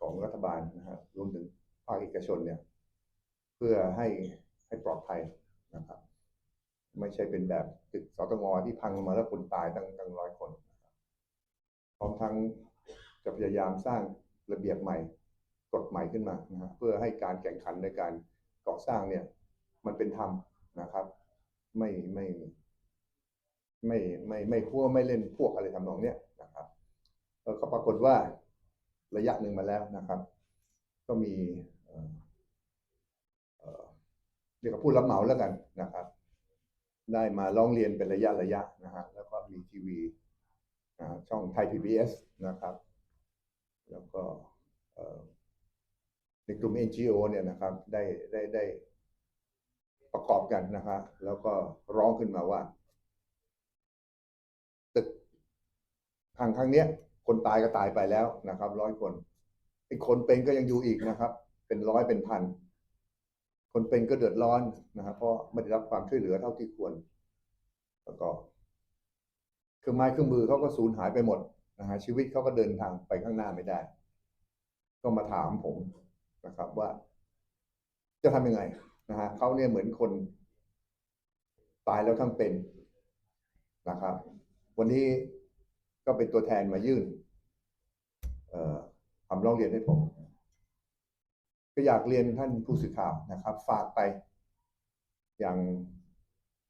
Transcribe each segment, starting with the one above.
ของรัฐบาลนะฮะรวมถึงภาคเอกชนเนี่ย เพื่อให้ให้ปลอดภัยนะครับ ไม่ใช่เป็นแบบตึกสตงที่พังลงมาแล้วคนตายตั้งตั้งร้อยคนพร้อมทั้งจะพยายามสร้างระเบียบใหม่กฎใหม่ขึ้นมานะเพื่อให้การแข่งขันในการก่อสร้างเนี่ย มันเป็นธรรมนะครับ ไม่ไม่ไม่ไม่ไม่พัวไม่เล่นพวกอะไรทำนองเนี้ยนะครับเออก็ปรากฏว่า ระยะหนึ่งมาแล้วนะครับ ก็มีเรียกว่าผู้รับเหมาแล้วกันนะครับ ได้มาร้องเรียนเป็นระยะระยะนะฮะแล้วก็มีทีวีช่องไทยพีบีเอสนะครับ แล้วก็ในกลุ่ม NGO เนี่ยนะครับ ได้ได้ได้ประกอบกันนะครับแล้วก็ร้องขึ้นมาว่า ตึกทางครั้งเนี้ย คนตายก็ตายไปแล้วนะครับร้อยคนไอ้คนเป็นก็ยังอยู่อีกนะครับ เป็นร้อยเป็นพันคนเป็นก็เดือดร้อนนะครับเพราะไม่ได้รับความช่วยเหลือเท่าที่ควร แล้วก็เครื่องไม้เครื่องมือเขาก็สูญหายไปหมดนะฮะชีวิตเขาก็เดินทางไปข้างหน้าไม่ได้ ก็มาถามผมนะครับ ว่า จะทำยังไงนะฮะเขาเนี่ยเหมือนคน ตายแล้วทั้งเป็นนะครับ วันนี้ ก็เป็นตัวแทนมายื่นคำร้องเรียนให้ผม ก็อยากเรียนท่านผู้สื่อข่าวนะครับ ฝากไป อย่าง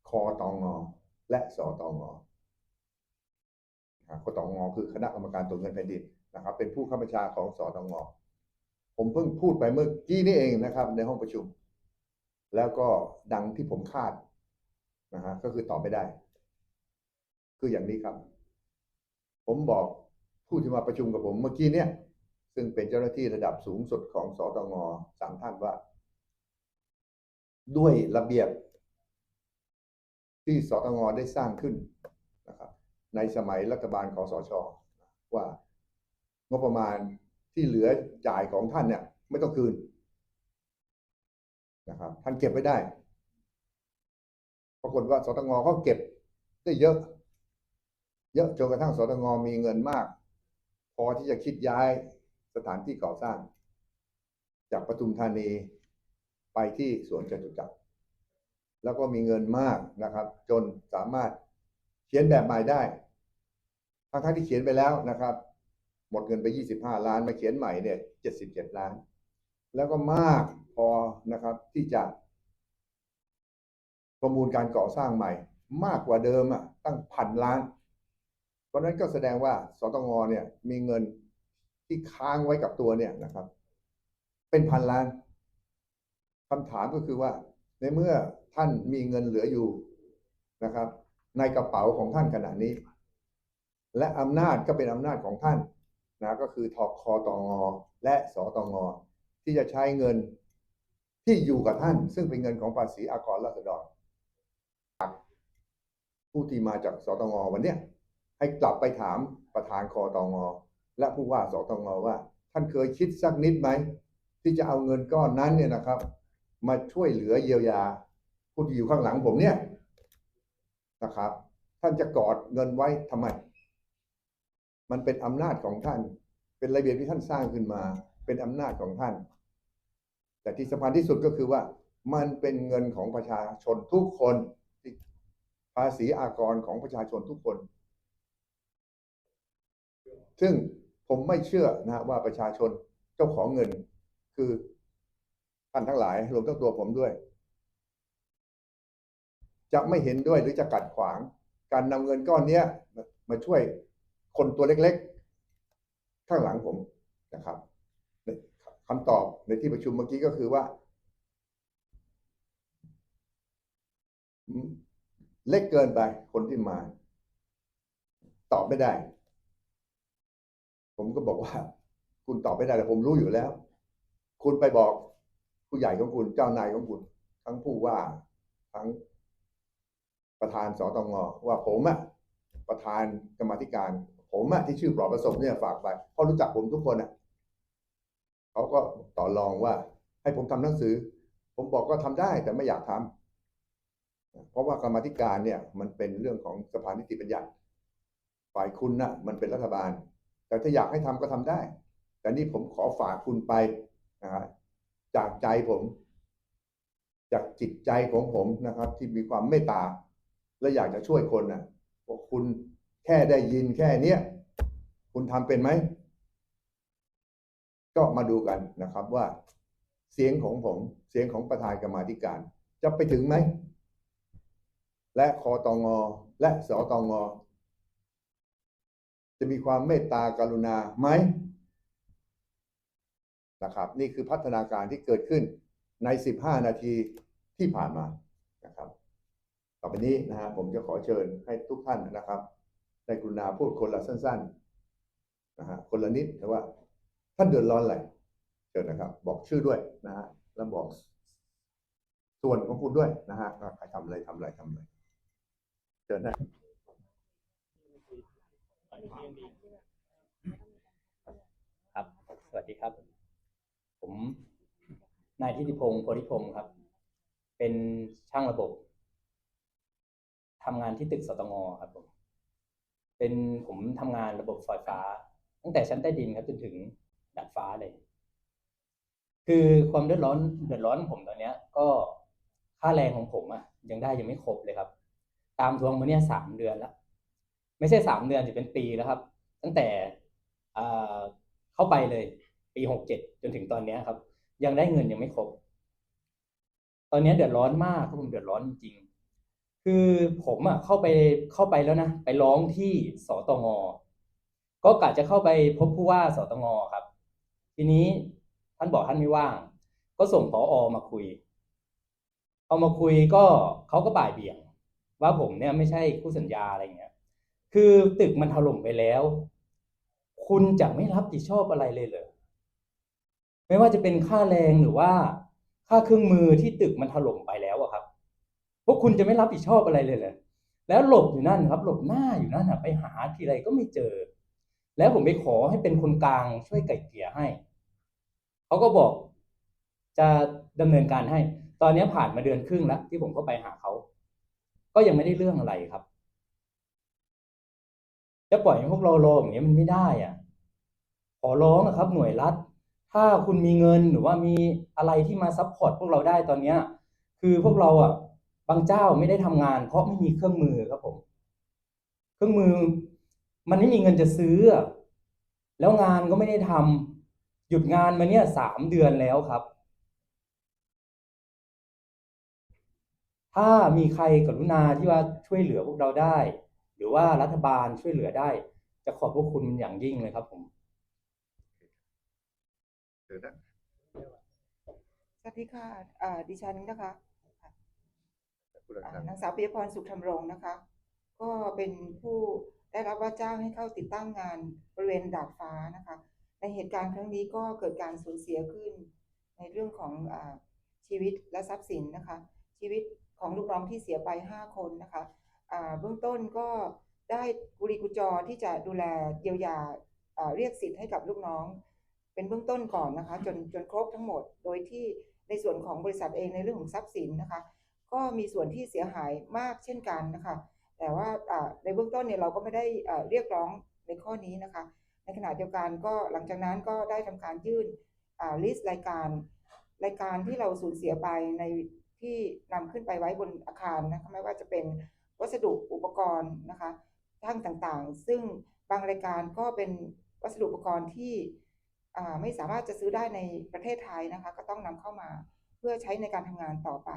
คอตองอและสอตองอนะครับคอตองอคือคณะกรรมการตรวจเงินแผ่นดินนะครับ เป็นผู้ข้าบัญชาของสอตองอผมเพิ่งพูดไปเมื่อกี้นี่เองนะครับ ในห้องประชุม แล้วก็ดังที่ผมคาดนะฮะก็คือตอบไม่ได้ คืออย่างนี้ครับ ผมบอกผู้ที่มาประชุมกับผมเมื่อกี้เนี่ย ซึ่งเป็นเจ้าหน้าที่ระดับสูงสุดของสตงสามท่านว่า ด้วยระเบียบ ที่สตงได้สร้างขึ้นนะครับ ในสมัยรัฐบาลคอสชว่างบประมาณที่เหลือจ่ายของท่านเนี่ย ไม่ต้องคืนนะครับท่านเก็บไว้ได้ ปรากฏว่าสตงก็เก็บได้เยอะ เยอะจนกระทั่งสตงมีเงินมาก พอที่จะคิดย้ายสถานที่ก่อสร้าง จากปทุมธานีไปที่สวนจตุจักรแล้วก็มีเงินมากนะครับ จนสามารถเขียนแบบใหม่ได้ทั้งที่เขียนไปแล้วนะครับ หมดเงินไป 25 ล้านมาเขียนใหม่เนี่ย77 ล้าน แล้วก็มากพอนะครับที่จะประมูลการก่อสร้างใหม่ มากกว่าเดิมอะตั้งพันล้าน เพราะนั้นก็แสดงว่าสตงเนี่ย มีเงินที่ค้างไว้กับตัวเนี่ยนะครับ เป็นพันล้านคำถามก็คือว่า ในเมื่อท่านมีเงินเหลืออยู่นะครับ ในกระเป๋าของท่านขณะนี้ และอำนาจก็เป็นอำนาจของท่านนะก็คือทอคอตองอและสตงที่จะใช้เงินที่อยู่กับท่าน ซึ่งเป็นเงินของภาษีอากรราษฎรผู้ที่มาจากสตงวันเนี้ย ให้กลับไปถามประธานคอตองและผู้ว่าสตงว่า ท่านเคยคิดสักนิดไหม ที่จะเอาเงินก้อนนั้นเนี่ยนะครับ มาช่วยเหลือเยียวยาผู้ที่อยู่ข้างหลังผมเนี่ยนะครับ ท่านจะกอดเงินไว้ทำไม มันเป็นอำนาจของท่าน เป็นระเบียบที่ท่านสร้างขึ้นมา เป็นอำนาจของท่าน แต่ที่สำคัญที่สุดก็คือว่ามันเป็นเงินของประชาชนทุกคนภาษีอากรของประชาชนทุกคน ซึ่งผมไม่เชื่อนะว่าประชาชนเจ้าของเงิน คือท่านทั้งหลายรวมทั้งตัวผมด้วย จะไม่เห็นด้วยหรือจะกัดขวาง การนำเงินก้อนนี้มามาช่วยคนตัวเล็กๆ ข้างหลังผมนะครับคำตอบในที่ประชุมเมื่อกี้ก็คือว่า เล็กเกินไปคนที่มา ตอบไม่ได้ ผมก็บอกว่า คุณตอบไม่ได้แต่ผมรู้อยู่แล้ว คุณไปบอกผู้ใหญ่ของคุณเจ้านายของคุณ ทั้งผู้ว่าทั้งประธานสตงว่าผมอะประธานกรรมธิการ ผมอะที่ชื่อปลอบประสบเนี่ยฝากไปเพราะรู้จักผมทุกคนอะเขาก็ต่อรองว่า ให้ผมทำหนังสือ ผมบอกก็ทำได้แต่ไม่อยากทำเพราะว่ากรรมธิการเนี่ย มันเป็นเรื่องของสภานิติบัญญัติ ฝ่ายคุณน่ะ มันเป็นรัฐบาล แต่ถ้าอยากให้ทำก็ทำได้ แต่นี่ผมขอฝากคุณไปนะฮะจากใจผม จากจิตใจของผมนะครับ ที่มีความเมตตา และอยากจะช่วยคนนะบอกคุณแค่ได้ยินแค่เนี้ยคุณทำเป็นไหม ก็มาดูกันนะครับว่า เสียงของผม เสียงของประธานกรรมาธิการ จะไปถึงไหม และคอตองอและสอตองอ จะมีความเมตตากรุณาไหมนะครับ นี่คือพัฒนาการที่เกิดขึ้นใน 15 นาทีที่ผ่านมานะครับ ต่อไปนี้นะฮะผมจะขอเชิญให้ทุกท่านนะครับได้กรุณาพูดคนละสั้นๆนะฮะคนละนิดแต่ว่าท่านเดือดร้อนอะไรเชิญนะครับ บอกชื่อด้วยนะฮะแล้วบอกส่วนของคุณด้วยนะฮะใครทำอะไรทำอะไรทำอะไรเชิญนะ ครับ สวัสดีครับ ผมนายทิติพงศ์โพธิพงศ์ครับ เป็นช่างระบบทำงานที่ตึกสตงครับผมเป็นผมทำงานระบบไฟฟ้า ตั้งแต่ชั้นใต้ดินครับจนถึงดาดฟ้าเลย คือความเดือดร้อนเดือดร้อนผมตอนเนี้ย ก็ค่าแรงของผมอะยังได้ยังไม่ครบเลยครับ ตามทวงมาเนี่ยสามเดือนแล้ว ไม่ใช่สามเดือนจะเป็นปีแล้วครับ ตั้งแต่เข้าไปเลย ปีหกเจ็ดจนถึงตอนนี้ครับ ยังได้เงินยังไม่ครบ ตอนนี้เดือดร้อนมากครับผมเดือดร้อนจริงๆคือผมอะเข้าไปเข้าไปแล้วนะไปร้องที่สตงก็กะจะเข้าไปพบผู้ว่าสตงครับ ทีนี้ท่านบอกท่านไม่ว่าง ก็ส่งผออมาคุย เอามาคุยก็เขาก็บ่ายเบี่ยง ว่าผมเนี่ยไม่ใช่คู่สัญญาอะไรเงี้ย คือตึกมันถล่มไปแล้ว คุณจะไม่รับผิดชอบอะไรเลยเหรอไม่ว่าจะเป็นค่าแรงหรือว่า ค่าเครื่องมือที่ตึกมันถล่มไปแล้วอะครับ พวกคุณจะไม่รับผิดชอบอะไรเลยเหรอแล้วหลบอยู่นั่นครับ หลบหน้าอยู่นั่นอะไปหาทีไรก็ไม่เจอ แล้วผมไปขอให้เป็นคนกลางช่วยไก่เกลี่ยให้เขาก็บอกจะดำเนินการให้ ตอนนี้ผ่านมาเดือนครึ่งแล้วที่ผมเข้าไปหาเขา ก็ยังไม่ได้เรื่องอะไรครับ จะปล่อยให้พวกเรารออย่างเงี้ยมันไม่ได้อะขอร้องนะครับ หน่วยรัฐ ถ้าคุณมีเงินหรือว่ามีอะไรที่มาซัพพอร์ตพวกเราได้ตอนเนี้ย คือพวกเราอะ บางเจ้าไม่ได้ทำงาน เพราะไม่มีเครื่องมือครับผม เครื่องมือ มันไม่มีเงินจะซื้ออะแล้วงานก็ไม่ได้ทำหยุดงานมาเนี่ยสามเดือนแล้วครับถ้ามีใครกรุณาที่ว่าช่วยเหลือพวกเราได้ หรือว่ารัฐบาลช่วยเหลือได้ จะขอบพระคุณอย่างยิ่งเลยครับผมเชิญนะสวัสดีค่ะอ่าดิฉันนะคะคุณอ่าอาจารย์นางสาวปิยพรสุขธรรมรงค์นะคะ ก็เป็นผู้ได้รับว่าจ้างให้เข้าติดตั้งงานบริเวณดาดฟ้านะคะ ในเหตุการณ์ครั้งนี้ก็เกิดการสูญเสียขึ้น ในเรื่องของอาชีวิตและทรัพย์สินนะคะ ชีวิตของลูกน้องที่เสียไป 5 คนนะคะอ่า เบื้องต้นก็ได้กุลีกุจอที่จะดูแลเยียวยาเรียกสิทธิ์ให้กับลูกน้อง เป็นเบื้องต้นก่อนนะคะจนจนครบทั้งหมด โดยที่ในส่วนของบริษัทเองในเรื่องของทรัพย์สินนะคะ ก็มีส่วนที่เสียหายมากเช่นกันนะคะ แต่ว่าในเบื้องต้นเนี่ยเราก็ไม่ได้เรียกร้องในข้อนี้นะคะ ในขณะเดียวกันก็หลังจากนั้นก็ได้ทำการยื่นลิสต์รายการ รายการที่เราสูญเสียไปในที่นำขึ้นไปไว้บนอาคารนะคะไม่ว่าจะเป็น วัสดุอุปกรณ์นะคะทั้งต่างๆ ซึ่งบางรายการก็เป็นวัสดุอุปกรณ์ที่ไม่สามารถจะซื้อได้ในประเทศไทยนะคะ ก็ต้องนำเข้ามาเพื่อใช้ในการทำงานต่อไป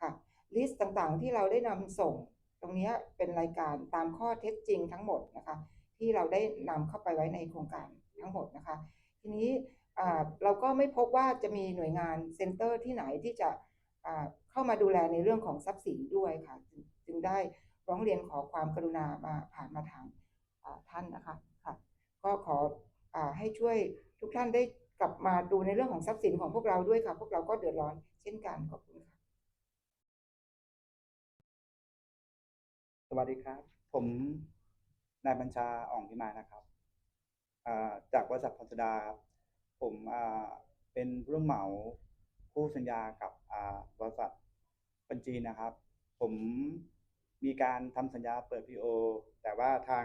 ค่ะลิสต์ต่างๆ ที่เราได้นำส่ง ตรงนี้เป็นรายการตามข้อเท็จจริงทั้งหมดนะคะ ที่เราได้นำเข้าไปไว้ในโครงการทั้งหมดนะคะ ทีนี้เราก็ไม่พบว่าจะมีหน่วยงานเซ็นเตอร์ที่ไหนที่จะเข้ามาดูแลในเรื่องของทรัพย์สินด้วยค่ะ จึงได้ร้องเรียนขอความกรุณามาผ่านมาทางท่านนะคะค่ะก็ขออให้ช่วยทุกท่านได้กลับมาดูในเรื่องของทรัพย์สินของพวกเราด้วยค่ะ พวกเราก็เดือดร้อนเช่นกันขอบคุณค่ะสวัสดีครับ ผมนายบัญชาอ่องพิมายนะครับจากบริษัทพันธดาครับผมเป็นผู้รับเหมาคู่สัญญากับบริษัทปัญจีนะครับ ผม มีการทำสัญญาเปิดพีโอแต่ว่าทาง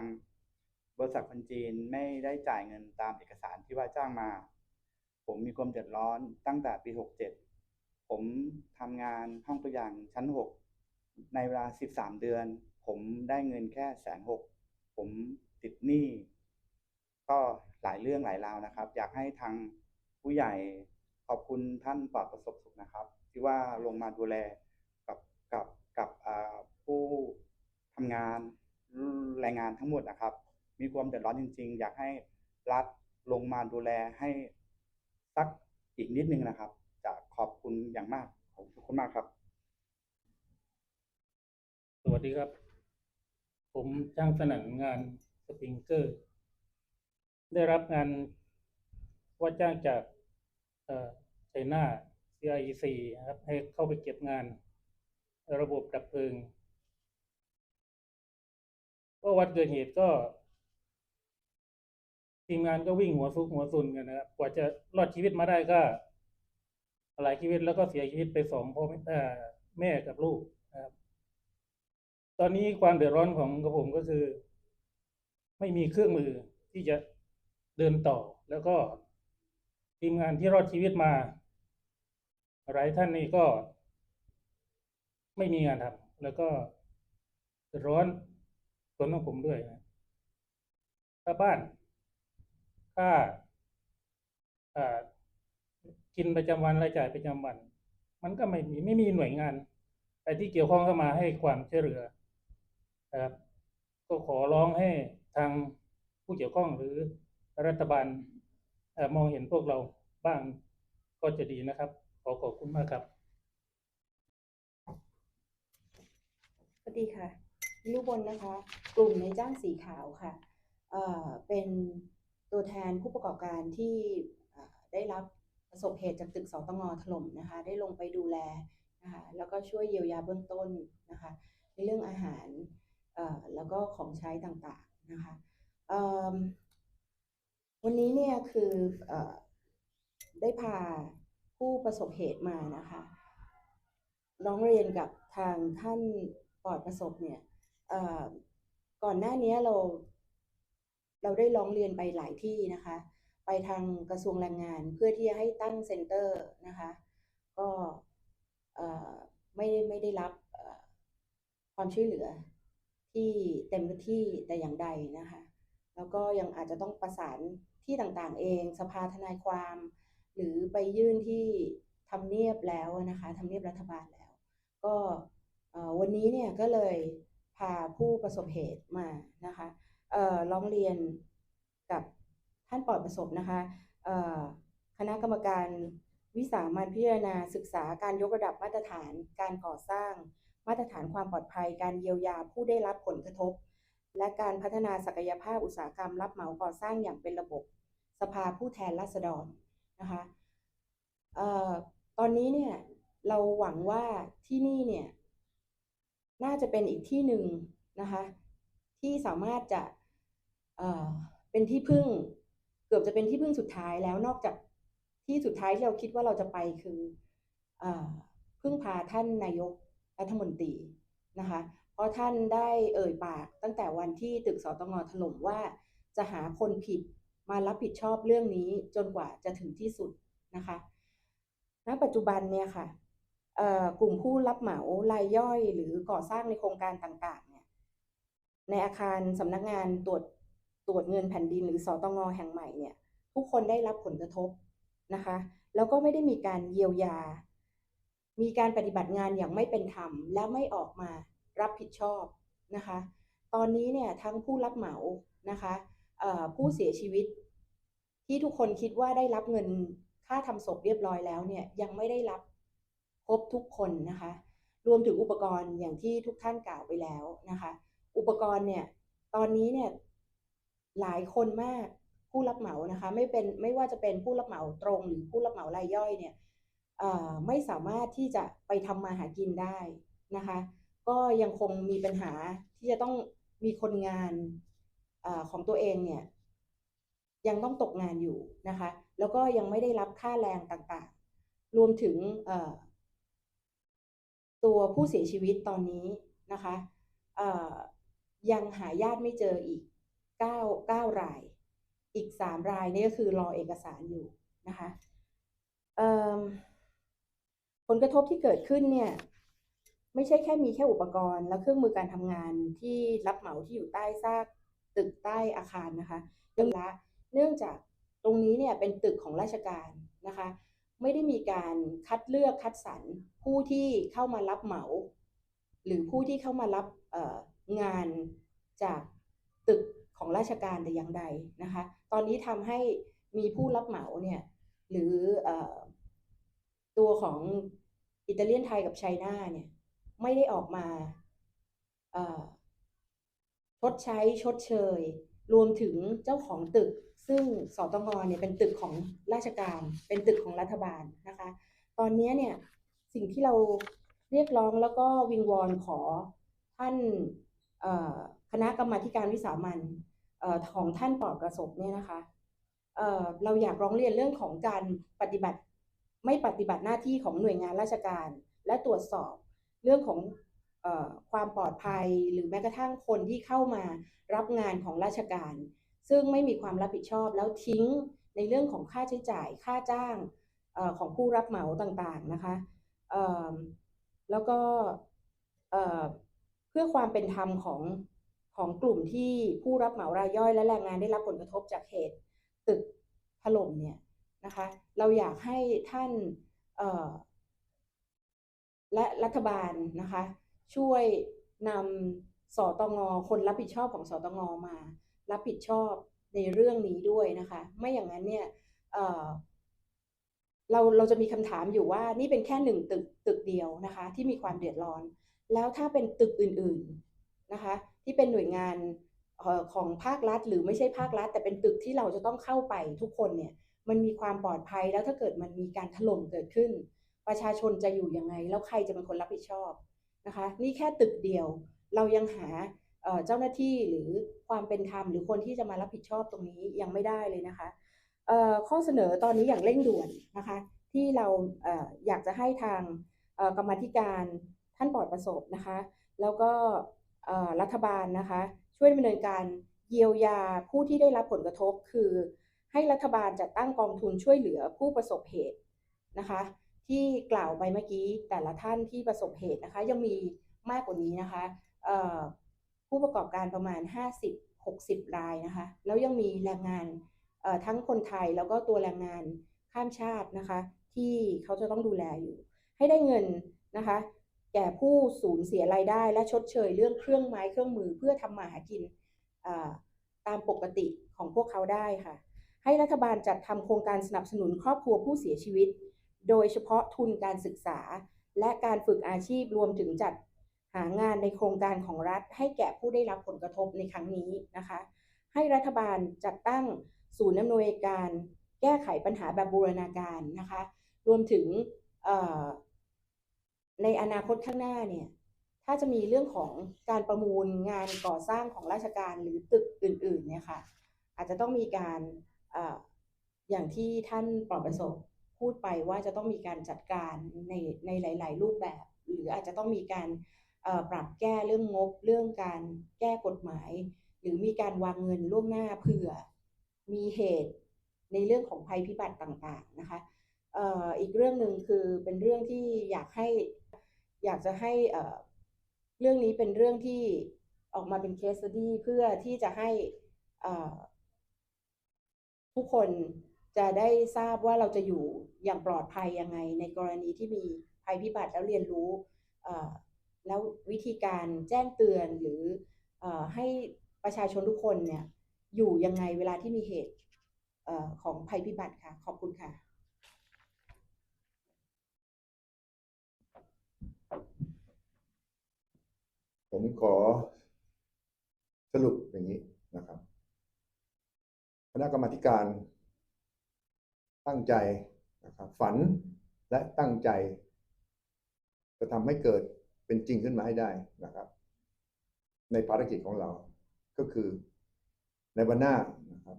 บริษัทคนจีนไม่ได้จ่ายเงินตามเอกสารที่ว่าจ้างมา ผมมีความเดือดร้อนตั้งแต่ปี 67 ผมทำงานห้องตัวอย่างชั้น 6 ในเวลา 13 เดือน ผมได้เงินแค่แสนหกผมติดหนี้ก็หลายเรื่องหลายราวนะครับ อยากให้ทางผู้ใหญ่ขอบคุณท่านปลอดประสบสุขนะครับ ที่ว่าลงมาดูแลกับกับกับอ่า ผู้ทำงานแรงงานทั้งหมดนะครับ มีความเดือดร้อนจริง ๆ อยากให้รัฐลงมาดูแลให้สักอีกนิดนึงนะครับ จะขอบคุณอย่างมากขอบคุณมากครับ สวัสดีครับ ผมช่างสนั่นงานสปริงเกอร์ ได้รับงานว่าจ้างจากเออไชน่า CIEC นะครับให้เข้าไปเก็บงาน ระบบดับเพลิง ก็วันเกิดเหตุก็ทีมงานก็วิ่งหัวซุกหัวซุนกันนะครับกว่าจะรอดชีวิตมาได้ก็หลายชีวิตแล้วก็เสียชีวิตไปสองพ่อแม่แม่กับลูกนะครับตอนนี้ความเดือดร้อนของกระผมก็คือ ไม่มีเครื่องมือที่จะเดินต่อ แล้วก็ทีมงานที่รอดชีวิตมาหลายท่านนี่ก็ ไม่มีงานทำแล้วก็เดือดร้อน นของผมด้วยนะค่าบ้าน ค่ากินประจำวันรายจ่ายประจำวัน มันก็ไม่มีไม่มีหน่วยงานอะไรที่เกี่ยวข้องเข้ามาให้ความช่วยเหลือนะครับก็ขอร้องให้ทางผู้เกี่ยวข้องหรือรัฐบาลมองเห็นพวกเราบ้างก็จะดีนะครับ ขอขอบคุณมากครับสวัสดีค่ะ นิวบนนะคะ กลุ่มในจ้างสีขาวค่ะเเป็นตัวแทนผู้ประกอบการที่ได้รับประสบเหตุจากตึกสตงถล่มนะคะ ได้ลงไปดูแลนะคะแล้วก็ช่วยเยียวยาเบื้องต้นนะคะ ในเรื่องอาหารแล้วก็ของใช้ต่างๆนะคะวันนี้เนี่ยคืออได้พาผู้ประสบเหตุมานะคะร้องเรียนกับทางท่านปลอดประสบเนี่ย ก่อนหน้านี้เราเราได้ร้องเรียนไปหลายที่นะคะ ไปทางกระทรวงแรงงานเพื่อที่จะให้ตั้งเซ็นเตอร์นะคะ ก็ไม่ได้ไม่ได้รับความช่วยเหลือที่เต็มที่แต่อย่างใดนะคะ แล้วก็ยังอาจจะต้องประสานที่ต่างๆเอง สภาทนายความ หรือไปยื่นที่ทำเนียบแล้วนะคะทำเนียบรัฐบาลแล้ว ก็วันนี้เนี่ยก็เลย ประสบเหตุมานะคะเอ่อร้องเรียนกับท่านปลอดประสบนะคะคณะกรรมการวิสามันพิจารณาศึกษาการยกระดับมาตรฐานการก่อสร้าง มาตรฐานความปลอดภัย การเยียวยาผู้ได้รับผลกระทบ และการพัฒนาศักยภาพอุตสาหกรรมรับเหมาก่อสร้างอย่างเป็นระบบ สภาผู้แทนราษฎรนะคะออตอนนี้เนี่ยเราหวังว่าที่นี่เนี่ยน่าจะเป็นอีกที่หนึ่ง นะคะที่สามารถจะเเป็นที่พึ่ง เกือบจะเป็นที่พึ่งสุดท้ายแล้วนอกจากที่สุดท้ายที่เราคิดว่าเราจะไปคืออพึ่งพาท่านนายกรัฐมนตรีนะคะเพราะท่านได้เอ่ยปากตั้งแต่วันที่ตึกสตงถล่มว่าจะหาคนผิดมารับผิดชอบเรื่องนี้จนกว่าจะถึงที่สุดนะคะณปัจจุบันเนี่ยค่ะกลุ่มผู้รับเหมารายย่อยหรือก่อสร้างในโครงการต่าง ในอาคารสำนักงานตรวจตรวจเงินแผ่นดิน หรือสตงแห่งใหม่เนี่ยทุกคนได้รับผลกระทบนะคะ แล้วก็ไม่ได้มีการเยียวยา มีการปฏิบัติงานอย่างไม่เป็นธรรม และไม่ออกมารับผิดชอบนะคะ ตอนนี้เนี่ยทั้งผู้รับเหมานะคะผู้เสียชีวิต ที่ทุกคนคิดว่าได้รับเงินค่าทำศพเรียบร้อยแล้วเนี่ยยังไม่ได้รับครบทุกคนนะคะ รวมถึงอุปกรณ์อย่างที่ทุกท่านกล่าวไปแล้วนะคะ อุปกรณ์เนี่ย ตอนนี้เนี่ยหลายคนมากผู้รับเหมานะคะ ไม่เป็นไม่ว่าจะเป็นผู้รับเหมาตรงหรือผู้รับเหมารายย่อยเนี่ยไม่สามารถที่จะไปทำมาหากินได้นะคะ ก็ยังคงมีปัญหาที่จะต้องมีคนงานอของตัวเองเนี่ย ยังต้องตกงานอยู่นะคะ แล้วก็ยังไม่ได้รับค่าแรงต่างๆ รวมถึงตัวผู้เสียชีวิตตอนนี้นะคะ ยังหาญาติไม่เจออีกเก้าเก้าราย อีกสามรายนี่ก็คือรอเอกสารอยู่นะคะผลกระทบที่เกิดขึ้นเนี่ยไม่ใช่แค่มีแค่อุปกรณ์ และเครื่องมือการทำงานที่รับเหมาที่อยู่ใต้ซากตึกใต้อาคารนะคะยังละเนื่องจากตรงนี้เนี่ยเป็นตึกของราชการนะคะ ไม่ได้มีการคัดเลือกคัดสรรผู้ที่เข้ามารับเหมา หรือผู้ที่เข้ามารับ งานจากตึกของราชการแต่อย่างใดนะคะ ตอนนี้ทำให้มีผู้รับเหมาเนี่ยหรืออตัวของอิตาเลียนไทยกับไชน่าเนี่ยไม่ได้ออกมาชดใช้ชดเชย รวมถึงเจ้าของตึก ซึ่งสตงเนี่ยเป็นตึกของราชการ เป็นตึกของรัฐบาลนะคะ ตอนนี้เนี่ยสิ่งที่เราเรียกร้องแล้วก็วิงวอนขอท่าน คณะกรรมาการวิสามันออของท่านปอดประสบเนี่ยนะคะเเราอยากร้องเรียนเรื่องของการปฏิบัติไม่ปฏิบัติหน้าที่ของหน่วยงานราชการ และตรวจสอบเรื่องของออความปลอดภัยหรือแม้กระทั่งคนที่เข้ามารับงานของราชการ ซึ่งไม่มีความรับผิดชอบแล้วทิ้งในเรื่องของค่าใช้จ่ายค่าจ้างออของผู้รับเหมาต่างๆนะคะแล้วก็ เพื่อความเป็นธรรมของของกลุ่มที่ผู้รับเหมารายย่อยและแรงงานได้รับผลกระทบจากเหตุตึกถล่มเนี่ยนะคะเราอยากให้ท่านและรัฐบาลนะคะช่วยนำสตงคนรับผิดชอบของสตงมา รับผิดชอบในเรื่องนี้ด้วยนะคะ ไม่อย่างนั้นเนี่ยเเราเราจะมีคำถามอยู่ว่านี่เป็นแค่หนึ่งตึกตึกเดียวนะคะ ที่มีความเดือดร้อน แล้วถ้าเป็นตึกอื่นๆนะคะ ที่เป็นหน่วยงานของภาครัฐ หรือไม่ใช่ภาครัฐ แต่เป็นตึกที่เราจะต้องเข้าไปทุกคนเนี่ยมันมีความปลอดภัยแล้วถ้าเกิดมันมีการถล่มเกิดขึ้น ประชาชนจะอยู่ยังไง แล้วใครจะเป็นคนรับผิดชอบนะคะ นี่แค่ตึกเดียว เรายังหาเจ้าหน้าที่หรือความเป็นธรรมหรือคนที่จะมารับผิดชอบตรงนี้ยังไม่ได้เลยนะคะข้อเสนอตอนนี้อย่างเร่งด่วนนะคะ ที่เราอยากจะให้ทางกรรมธิการ ท่านปลอดประสบนะคะ แล้วก็รัฐบาลนะคะ ช่วยดำเนินการเยียวยาผู้ที่ได้รับผลกระทบ คือให้รัฐบาลจัดตั้งกองทุนช่วยเหลือผู้ประสบเหตุนะคะ ที่กล่าวไปเมื่อกี้แต่ละท่านที่ประสบเหตุนะคะ ยังมีมากกว่านี้นะคะผู้ประกอบการประมาณ 50-60 รายนะคะ แล้วยังมีแรงงานทั้งคนไทยแล้วก็ตัวแรงงานข้ามชาตินะคะ ที่เขาจะต้องดูแลอยู่ ให้ได้เงินนะคะ แก่ผู้สูญเสียรายได้และชดเชยเรื่องเครื่องไม้เครื่องมือเพื่อทำมาหากินตามปกติของพวกเขาได้ค่ะ ให้รัฐบาลจัดทำโครงการสนับสนุนครอบครัวผู้เสียชีวิต โดยเฉพาะทุนการศึกษา และการฝึกอาชีพรวมถึงจัดหางานในโครงการของรัฐ ให้แก่ผู้ได้รับผลกระทบในครั้งนี้นะคะ ให้รัฐบาลจัดตั้งศูนย์อำนวยการแก้ไขปัญหาแบบบูรณาการนะคะ รวมถึง ในอนาคตข้างหน้าเนี่ย ถ้าจะมีเรื่องของการประมูลงานก่อสร้างของราชการหรือตึกอื่น ๆ เนี่ยค่ะ อาจจะต้องมีการออย่างที่ท่านปลอดประสบพูดไปว่าจะต้องมีการจัดการในในหลาย ๆ รูปแบบ หรืออาจจะต้องมีการปรับแก้เรื่องงบเรื่องการแก้กฎหมาย หรือมีการวางเงินล่วงหน้าเผื่อมีเหตุในเรื่องของภัยพิบัติต่าง ๆ นะคะ อีกเรื่องหนึ่งคือเป็นเรื่องที่อยากให้อยากจะให้เรื่องนี้เป็นเรื่องที่ออกมาเป็นเคส s ตี้เพื่อที่จะให้เอ่อทุกคนจะได้ทราบว่าเราจะอยู่อย่างปลอดภัยยังไง ในกรณีที่มีภัยพิบัติแล้วเรียนรู้แล้ววิธีการแจ้งเตือนหรืออให้ประชาชนทุกคนเนี่ยอยู่ยังไงเวลาที่มีเหตุอของภัยพิบัติค่ะ ขอบคุณค่ะ ผมขอสรุปอย่างนี้นะครับ คณะกรรมการตั้งใจนะครับฝันและตั้งใจ จะทำให้เกิดเป็นจริงขึ้นมาให้ได้นะครับ ในภารกิจของเราก็คือในวันหน้านะครับ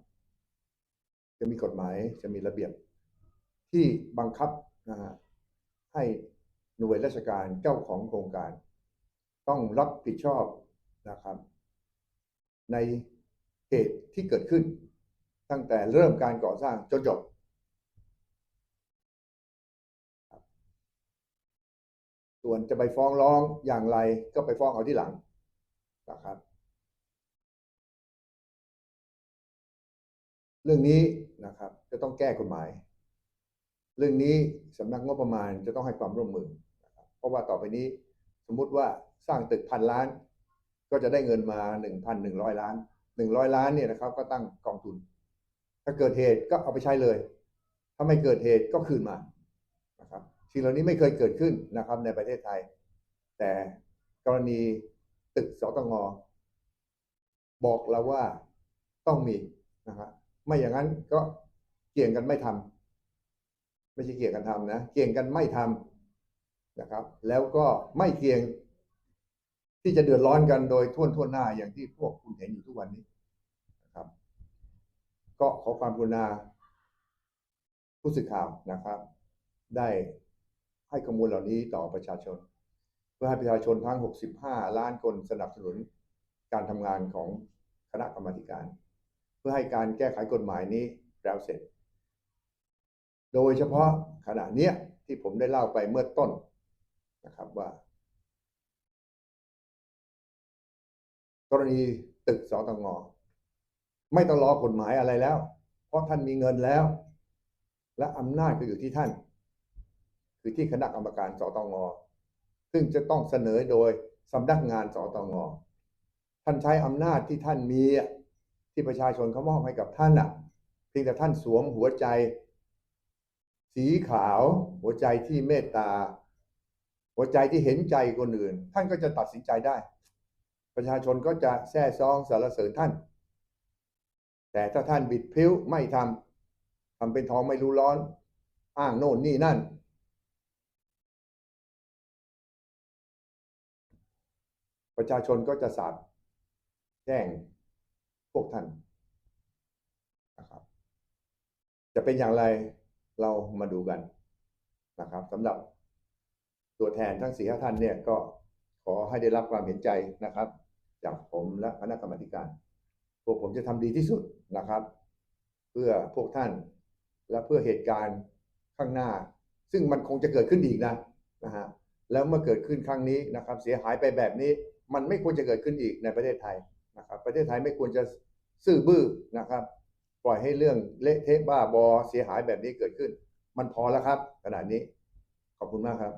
จะมีกฎหมายจะมีระเบียบที่บังคับนะฮะให้หน่วยราชการเจ้าของโครงการ ต้องรับผิดชอบนะครับ ในเหตุที่เกิดขึ้น ตั้งแต่เริ่มการก่อสร้างจนจบส่วนจะไปฟ้องร้องอย่างไรก็ไปฟ้องเอาที่หลังนะครับ เรื่องนี้นะครับ จะต้องแก้กฎหมาย เรื่องนี้สำนักงบประมาณจะต้องให้ความร่วมมือนะครับเพราะว่าต่อไปนี้สมมุติว่า สร้างตึกพันล้าน ก็จะได้เงินมาหนึ่งพันหนึ่งร้อยล้านหนึ่งร้อยล้านเนี่ยนะครับ ก็ตั้งกองทุน ถ้าเกิดเหตุก็เอาไปใช้เลย ถ้าไม่เกิดเหตุก็คืนมานะครับสิ่งเหล่านี้ไม่เคยเกิดขึ้นนะครับ ในประเทศไทย แต่กรณีตึกสตงบอกเราว่าต้องมีนะครับไม่อย่างนั้นก็เกี่ยงกันไม่ทำไม่ใช่เกี่ยงกันทำนะเกี่ยงกันไม่ทำนะครับ แล้วก็ไม่เกี่ยง ที่จะเดือดร้อนกันโดยท่วนท่วนหน้าอย่างที่พวกคุณเห็นอยู่ทุกวันนี้นะครับ ก็ขอความกรุณาผู้สื่อข่าวนะครับ ได้ให้ข้อมูลเหล่านี้ต่อประชาชน เพื่อให้ประชาชนทั้ง 65 ล้านคนสนับสนุนการทำงานของคณะกรรมการ เพื่อให้การแก้ไขกฎหมายนี้แล้วเสร็จ โดยเฉพาะขณะเนี้ยที่ผมได้เล่าไปเมื่อต้นนะครับว่า กรณีตึกสตงไม่ต้องรอกฎหมายอะไรแล้ว เพราะท่านมีเงินแล้ว และอำนาจก็อยู่ที่ท่าน คือที่คณะกรรมการสตงซึ่งจะต้องเสนอโดยสำนักงานสตงท่านใช้อำนาจที่ท่านมีที่ประชาชนเขามอบให้กับท่านอะเพียงแต่ท่านสวมหัวใจ สีขาว หัวใจที่เมตตา หัวใจที่เห็นใจคนอื่น ท่านก็จะตัดสินใจได้ ประชาชนก็จะแซ่ซองสรรเสริญท่าน แต่ถ้าท่านบิดพิ้วไม่ทำทำเป็นท้องไม่รู้ร้อน อ้างโน่นนี่นั่น ประชาชนก็จะสาบแจ้งพวกท่านนะครับ จะเป็นอย่างไรเรามาดูกันนะครับสำหรับตัวแทนทั้งสี่ห้าท่านเนี่ยก็ขอให้ได้รับความเห็นใจนะครับ จากผมและคณะกรรมการ พวกผมจะทำดีที่สุดนะครับ เพื่อพวกท่านและเพื่อเหตุการณ์ข้างหน้า ซึ่งมันคงจะเกิดขึ้นอีกนะนะฮะแล้วเมื่อเกิดขึ้นครั้งนี้นะครับ เสียหายไปแบบนี้ มันไม่ควรจะเกิดขึ้นอีกในประเทศไทยนะครับ ประเทศไทยไม่ควรจะซื่อบื้อนะครับ ปล่อยให้เรื่องเละเทะบ้าบอเสียหายแบบนี้เกิดขึ้น มันพอแล้วครับขนาดนี้ขอบคุณมากครับ